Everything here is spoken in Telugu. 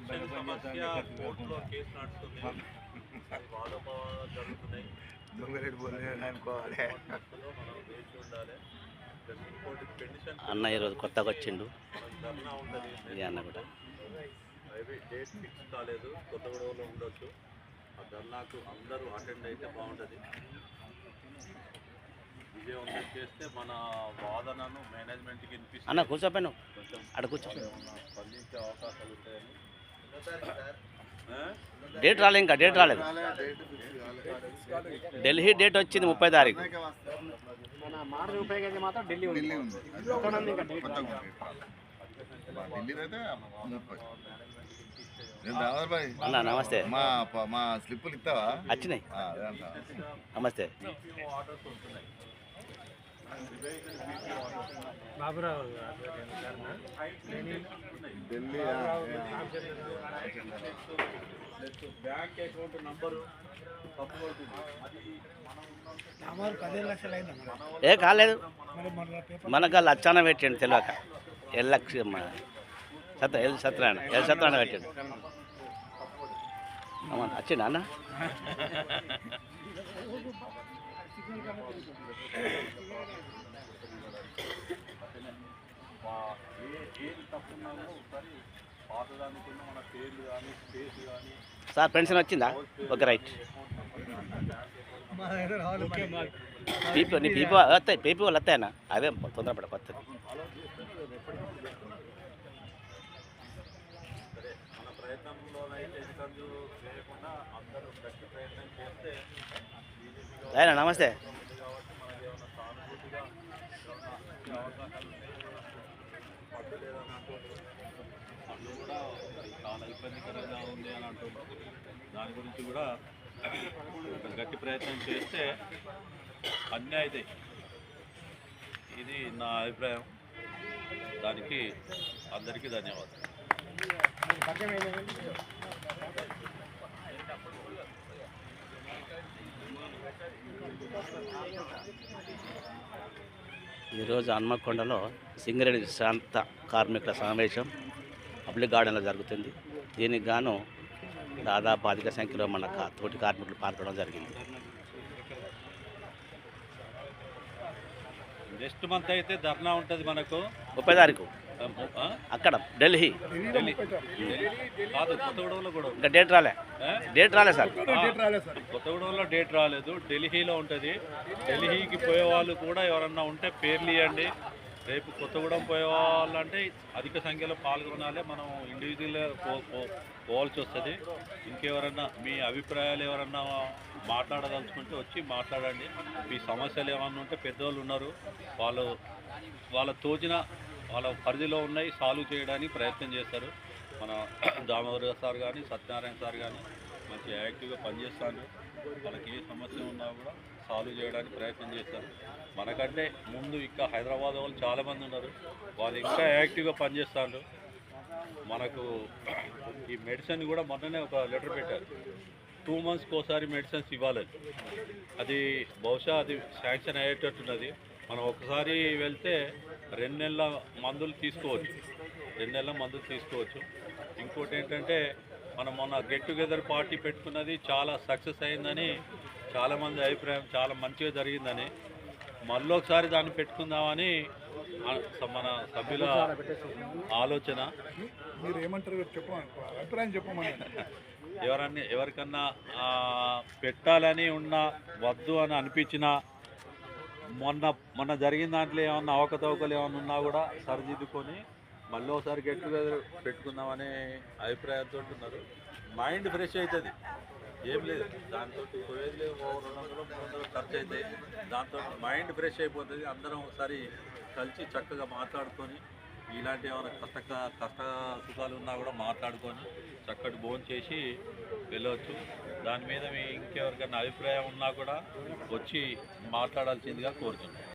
పెన్షన్ సమస్య కోర్టులో కేసు నడుస్తుంది వాదోపవాదాలు జరుగుతున్నాయి మనం వేచి ఉండాలి అన్న ఈరోజు కొత్తగా వచ్చిండు. ఇది అన్న కూడా. మేబీ డేట్ ఫిక్స్ కాలేదు కొత్తగూడలో ఉండొచ్చు ఆ ధర్నాకు అందరూ అటెండ్ అయితే బాగుంటుంది విజయవంతం చేస్తే మన వాదనను మేనేజ్మెంట్కి అన్న కూర్చోపోయాను కొంచెం అక్కడ కూర్చోపోయాను స్పందించే అవకాశాలు ఉంటాయని డేట్ రాలేదు ఇంకా డేట్ రాలేదు. ఢిల్లీ డేట్ వచ్చింది ముప్పై తారీఖు. అన్న నమస్తే. మా స్లిప్పులు ఇస్తావా? వచ్చినాయి. నమస్తే. Baburao Delhi bank account number ఏ కాలేదు. మనకు లచ్చాన పెట్టండి తెలియక. ఎల్లక్ష సత్ర ఎల్ సత్రాయణ ఎల్ సత్రాయణ పెట్టండి. వచ్చిండా అన్న? మా ఏ ఏది తప్పున్నామో ఒకసారి పాతదానికి మన పేర్లు కానీ స్పేస్ కానీ. సార్ పెన్షన్ వచ్చిందా? Okay right. పీపీ నీ పీపీ వస్తాయి పీపీ వాళ్ళు వస్తాయన్న? అదే తొందరపడ కొత్తది. సరే మన ప్రయత్నంలోనైతే ఎందుకంటూ చేయకుండా అందరూ గట్టి ప్రయత్నం చేస్తే బీజేపీ ఆయన నమస్తే ఉంది కాబట్టి మనకి ఏమైనా సానుభూతిగా ఏమైనా వచ్చే అవకాశాలు ఉన్నాయి పట్టు లేదని అంటున్నారు పన్ను కూడా మరి చాలా ఇబ్బందికరంగా ఉంది అని అంటున్నారు దాని గురించి కూడా గట్టి ప్రయత్నం చేస్తే అన్నీ అవుతాయి ఇది నా అభిప్రాయం. దానికి అందరికీ ధన్యవాదాలు. ఈరోజు హన్మకొండలో సింగరేణి శాంత కార్మికుల సమావేశం. పబ్లిక్ గార్డెన్లో జరుగుతుంది. దీనికి గాను దాదాపు అధిక సంఖ్యలో మన తోటి కార్మికులు పాల్గొనడం జరిగింది. నెక్స్ట్ మంత్ అయితే ధర్నా ఉంటుంది మనకు. ముప్పై తారీఖు? అక్కడ ఢిల్లీ. ఢిల్లీ. కాదు కొత్తగూడెంలో కూడా ఉంది. ఇంకా డేట్ రాలే? డేట్ రాలే సార్. కొత్తగూడెంలో డేట్ రాలేదు. ఢిల్లీలో ఉంటుంది. ఢిల్లీకి పోయే వాళ్ళు కూడా ఎవరన్నా ఉంటే పేర్లు ఇవ్వండి రేపు కొత్తగూడెం పోయే వాళ్ళంటే అధిక సంఖ్యలో పాల్గొనాలి మనం ఇండివిజువల్గా పో పో- పోవాల్సి వస్తుంది. ఇంకెవరన్నా మీ అభిప్రాయాలు ఎవరన్నా మాట్లాడదలుచుకుంటే వచ్చి మాట్లాడండి. మీ సమస్యలు ఏమన్నా ఉంటే పెద్దవాళ్ళు ఉన్నారు వాళ్ళు వాళ్ళ తోచిన వాళ్ళ పరిధిలో ఉన్నాయి సాల్వ్ చేయడానికి ప్రయత్నం చేస్తారు. మన దామోదర్ సార్ కానీ సత్యనారాయణ సార్ కానీ మంచి యాక్టివ్గా పనిచేస్తాను వాళ్ళకి ఏ సమస్య ఉన్నా కూడా సాల్వ్ చేయడానికి ప్రయత్నం చేస్తాను మనకంటే ముందు ఇంకా హైదరాబాద్ వాళ్ళు చాలామంది ఉన్నారు. వాళ్ళు ఇంకా యాక్టివ్గా పనిచేస్తారు. మనకు ఈ మెడిసిన్ కూడా మొన్ననే ఒక లెటర్ పెట్టారు. టూ మంత్స్కి ఒకసారి మెడిసిన్స్ ఇవ్వాలని అది బహుశా అది శాంక్షన్ అయ్యేటట్టున్నది. మనం ఒకసారి వెళ్తే రెండు నెలల మందులు తీసుకోవచ్చు. రెండు నెలల మందులు తీసుకోవచ్చు. ఇంకోటి ఏంటంటే మనం మొన్న గెట్ టుగెదర్ పార్టీ పెట్టుకున్నది చాలా సక్సెస్ అయిందని చాలామంది అభిప్రాయం చాలా మంచిగా జరిగిందని. మళ్ళీ ఒకసారి దాన్ని పెట్టుకుందామని మన సభ్యుల ఆలోచన. మీరు ఏమంటారు చెప్పమని అభిప్రాయం చెప్పమని ఎవరన్నా ఎవరికన్నా పెట్టాలని ఉన్నా వద్దు అని అనిపించినా మొన్న మొన్న జరిగిన దాంట్లో ఏమన్నా అవకతవకలు ఏమన్నా ఉన్నా కూడా సరిదిద్దుకొని మళ్ళీ ఒకసారి గెట్ టుగెదర్ పెట్టుకుందామనే అభిప్రాయంతో ఉన్నారు. మైండ్ ఫ్రెష్ అవుతుంది ఏం లేదు. దాంతో పోయేది లేదు ఓ రెండు వందలు మూడు వందలు ఖర్చు అవుతాయి దాంతో మైండ్ ఫ్రెష్ అయిపోతుంది. అందరం ఒకసారి కలిసి చక్కగా మాట్లాడుకొని ఇలాంటి ఏమైనా కష్ట కష్ట సుఖాలు ఉన్నా కూడా మాట్లాడుకొని చక్కటి భోజనం చేసి వెళ్ళవచ్చు దాని మీద మీ ఇంకెవరికైనా అభిప్రాయం ఉన్నా కూడా వచ్చి మాట్లాడాల్సిందిగా కోరుతున్నాను